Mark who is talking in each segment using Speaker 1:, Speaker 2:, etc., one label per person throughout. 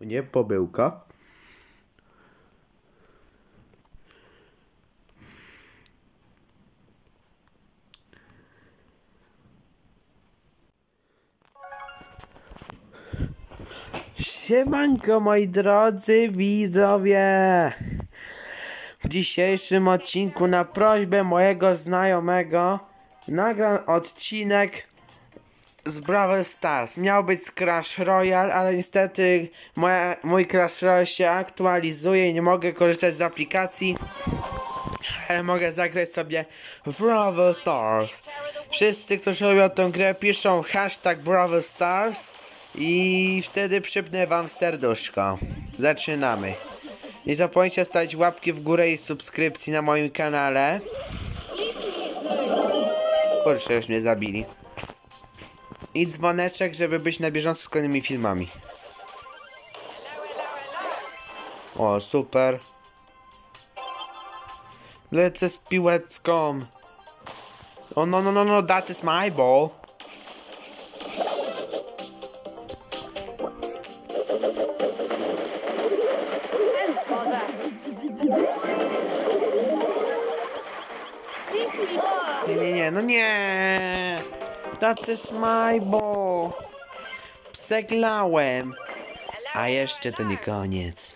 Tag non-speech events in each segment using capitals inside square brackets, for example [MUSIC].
Speaker 1: Nie pomyłka. Siemanko moi drodzy widzowie! W dzisiejszym odcinku na prośbę mojego znajomego nagram odcinek z Brawl Stars. Miał być z Clash Royale, ale niestety moja, mój Clash Royale się aktualizuje i nie mogę korzystać z aplikacji. Ale mogę zagrać sobie w Brawl Stars. Wszyscy, którzy robią tę grę, piszą hashtag Brawl Stars i wtedy przypnę wam serduszko. Zaczynamy. Nie zapomnijcie stać łapki w górę i subskrypcji na moim kanale. Kurczę, już mnie zabili. I dzwoneczek, żeby być na bieżąco z kolejnymi filmami. O, super. Lecę z piłecką. O, no, no, no, no, that is my ball. Nie, nie, nie, no nie. That is my ball. Przeglałem. A jeszcze to nie koniec.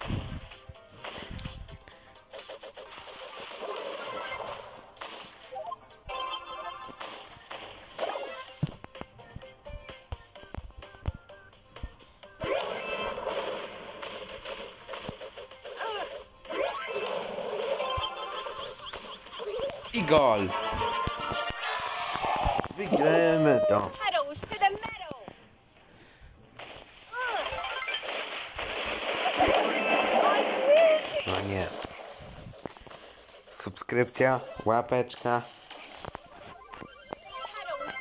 Speaker 1: I gol. Wygramy to. No nie. Subskrypcja, łapeczka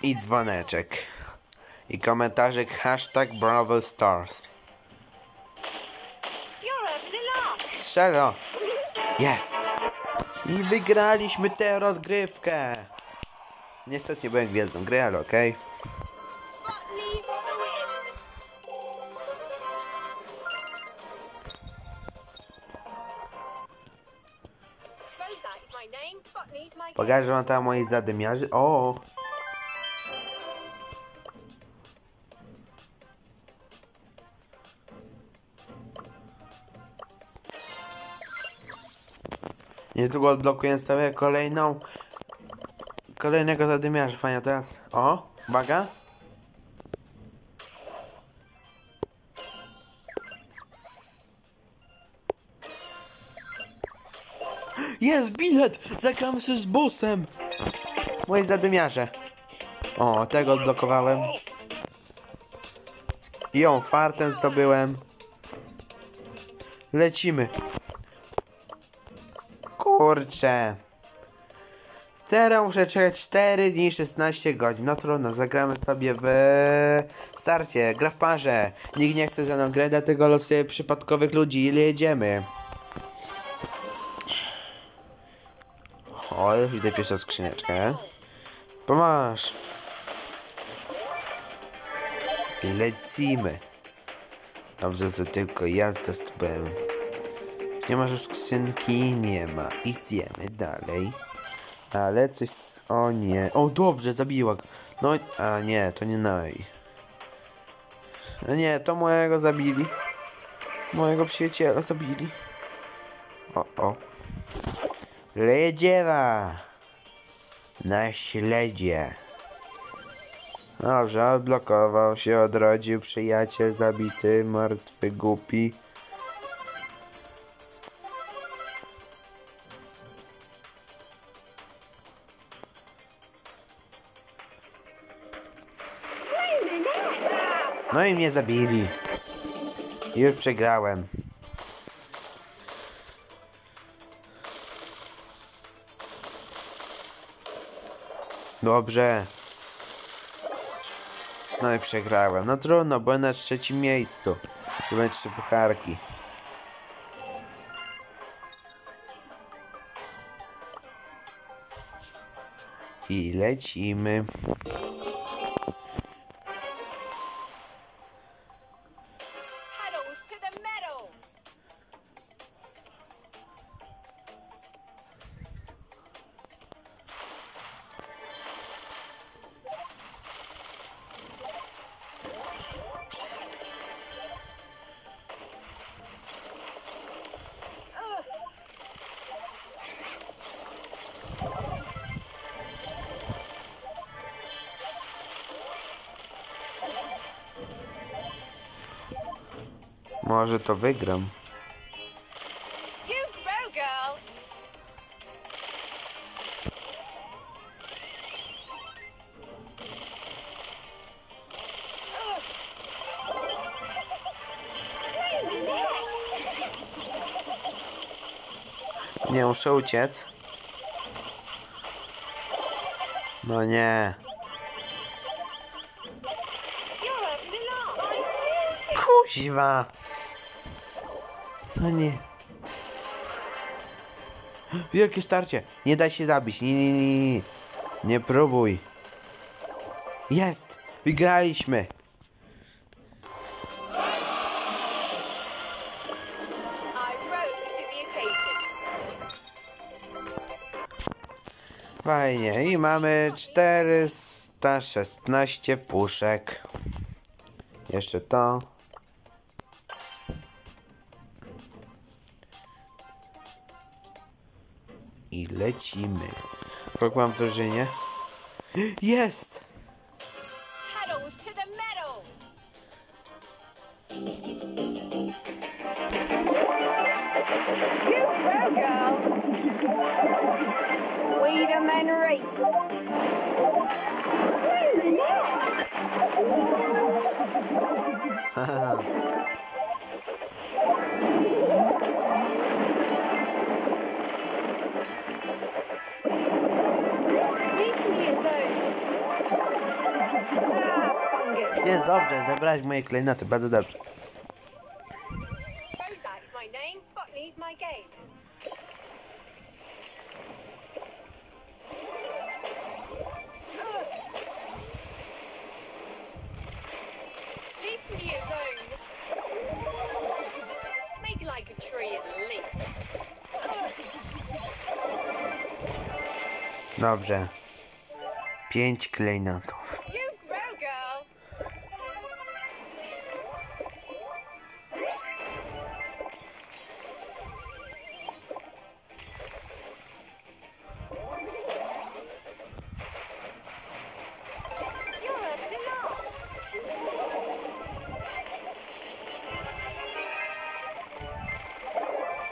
Speaker 1: i dzwoneczek. I komentarzyk hashtag Brawl Stars. Strzelo! Jest! I wygraliśmy tę rozgrywkę! Niestety nie byłem gwiazdą gry, ale okej.
Speaker 2: Game.
Speaker 1: Pokażę wam tam moi zadymiarzy. O! Niedługo odblokuję sobie kolejną kolejnego zadymiarza. Fajnie teraz. O! Uwaga! Jest bilet! Zagramy się z bossem! Moje zadymiarze. O, tego odblokowałem. I ją fartem zdobyłem. Lecimy. Kurczę. Teraz muszę czekać 4 dni 16 godzin. No trudno, zagramy sobie w starcie. Gra w parze. Nikt nie chce ze mną grać, dlatego losuję przypadkowych ludzi. Ile jedziemy? O, widzę pierwszą skrzyneczkę. Pomasz. Lecimy. Dobrze, to tylko ja to zdobyłem. Nie ma już skrzynki? Nie ma. Idziemy dalej. Ale coś... O nie. O, dobrze, zabiła. No, a nie, to nie naj. A nie, to mojego zabili. Mojego przyjaciela zabili. O, o. Ledziewa! Na śledzie. Dobrze, odblokował się, odrodził przyjaciel zabity, martwy, głupi. No i mnie zabili. Już przegrałem. Dobrze. No i przegrałem. No trudno, byłem na trzecim miejscu. Byłem trzy pucharki. I lecimy. Może to wygram. Nie muszę uciec. No nie. Kuźwa. No nie. Wielkie starcie. Nie daj się zabić. Nie, nie, nie, nie. Nie próbuj. Jest. Wygraliśmy. Fajnie. I mamy 416 puszek. Jeszcze to. Lecimy. Kogo mam w drużynie? [GASPS] Jest!
Speaker 2: Pedals [LAUGHS]
Speaker 1: dobrze, zebrać moje klejnoty, bardzo dobrze.
Speaker 2: Bozak is my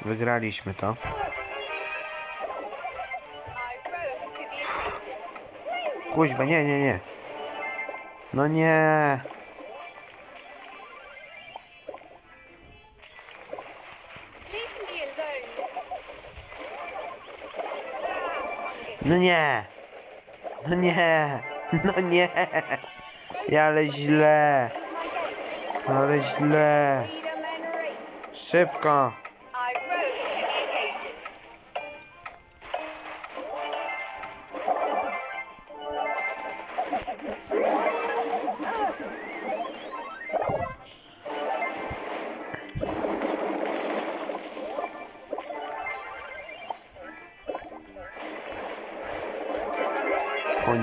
Speaker 1: Wygraliśmy to. Kuźwa, nie, nie, nie. No nie. No nie. No nie. No nie. Ale źle. Ale źle. Szybko.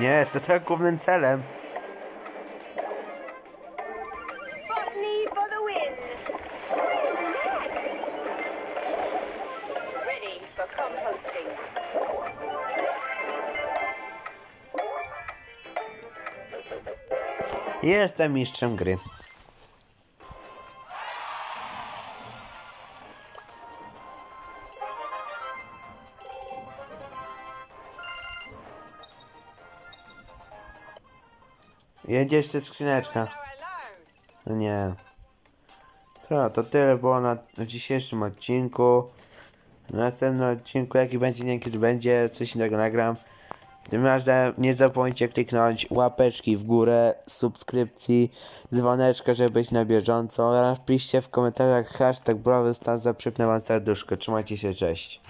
Speaker 1: Nie, jest to głównym celem. Jestem mistrzem gry. Jedzie jeszcze skrzyneczka. No nie. To, to tyle było na, na dzisiejszym odcinku. W następnym odcinku, jaki będzie, nie kiedy będzie, coś innego nagram. Tym razie nie zapomnijcie kliknąć łapeczki w górę, subskrypcji, dzwoneczka, żeby być na bieżąco oraz piszcie w komentarzach hashtag Brawl Stars, zaprzepnę wam serduszko. Trzymajcie się, cześć.